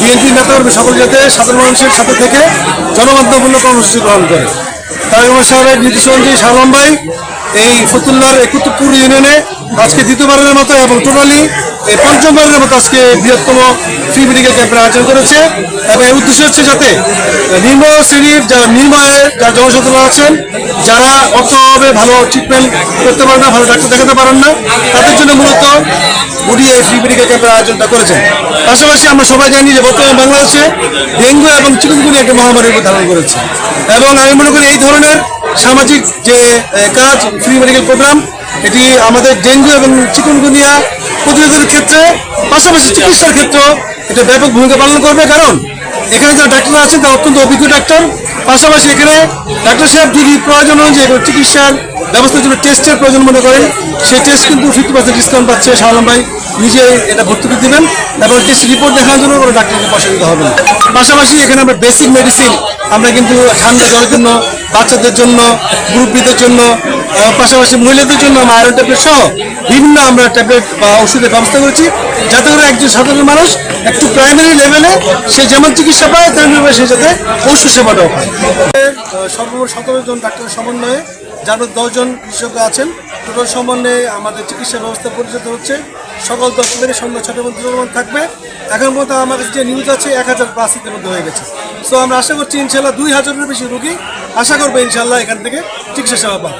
BNP নেতাকর্মী সকল যাতে সাধারণ মানুষের সাথে থেকে জনমাধ্যমপূর্ণ কর্মসূচি গ্রহণ করে। তাই অবশ্যই নির্দেশ অনুযায়ী শাহলাম ভাই এই ফতুল্লার একুত্তরপুর ইউনিয়নে আজকে দ্বিতীয়বারের মতো এবং টোটালি পঞ্চমবারের মতো আজকে বৃহত্তম ফ্রি মেডিকেল ক্যাম্পের আয়োজন করেছে। এবং এর উদ্দেশ্য হচ্ছে যাতে নিম্ন শ্রেণির যারা নির্ময়ে যারা জনসাধারণ আছেন, যারা অর্থভাবে ভালো ট্রিটমেন্ট করতে পারেন না, ভালো ডাক্তার দেখাতে পারেন না, তাদের জন্য মূলত বুড়ি এই ফ্রি মেডিকেল ক্যাম্পের আয়োজনটা করেছেন। পাশাপাশি আমরা সবাই জানি যে বর্তমানে বাংলাদেশে ডেঙ্গু এবং চিকুনগুনি একটা মহামারীর রূপ ধারণ করেছে। এবং আমি মনে করি এই ধরনের সামাজিক যে কাজ ফ্রি মেডিকেল প্রোগ্রাম এটি আমাদের ডেঙ্গু এবং চিকুনগুনিয়া প্রতিরোধের ক্ষেত্রে পাশাপাশি চিকিৎসার ক্ষেত্রেও এটা ব্যাপক ভূমিকা পালন করবে। কারণ এখানে যারা ডাক্তার আছেন, তারা অত্যন্ত অভিজ্ঞ ডাক্তার। পাশাপাশি এখানে ডাক্তার সাহেব যদি প্রয়োজন অনুযায়ী চিকিৎসার ব্যবস্থার জন্য টেস্টের প্রয়োজন মনে করেন, সেই টেস্ট কিন্তু ফিফটি পার্সেন্ট ডিসকাউন্ট পাচ্ছে শাহলাম ভাই। নিজে এটা ভর্তুকি দিবেন এবং টেস্ট রিপোর্ট দেখানোর জন্য কোনো ডাক্তারকে পয়সা দিতে হবে পাশাপাশি এখানে আমরা বেসিক মেডিসিন আমরা কিন্তু ঠান্ডা জ্বরের জন্য বাচ্চাদের জন্য মুরব্বীদের জন্য পাশাপাশি মহিলাদের জন্য আমরা আয়রন ট্যাবলেট সহ বিভিন্ন আমরা ট্যাবলেট বা ওষুধের ব্যবস্থা করেছি। যাতে করে একজন সাধারণ মানুষ একটু প্রাইমারি লেভেলে সে যেমন চিকিৎসা পায়, তেমনি সে যাতে ওষুধ সেবাটাও পায়। সর্বমোট সতেরো জন ডাক্তারের সমন্বয়ে, যার দশজন বিশেষজ্ঞ আছেন। টোটাল সমন্বয়ে আমাদের চিকিৎসা ব্যবস্থা পরিচালিত হচ্ছে। সকল দপ্তর থেকে সন্ধ্যা মধ্যে চলমান থাকবে। এখন পর্যন্ত আমাদের যে নিউজ আছে, এক হাজার প্লাস মধ্যে হয়ে গেছে। সো আমরা আশা করছি, ইনশাল্লাহ দুই হাজারের বেশি রুগী আশা করব ইনশাল্লাহ এখান থেকে চিকিৎসা সেবা পাবো।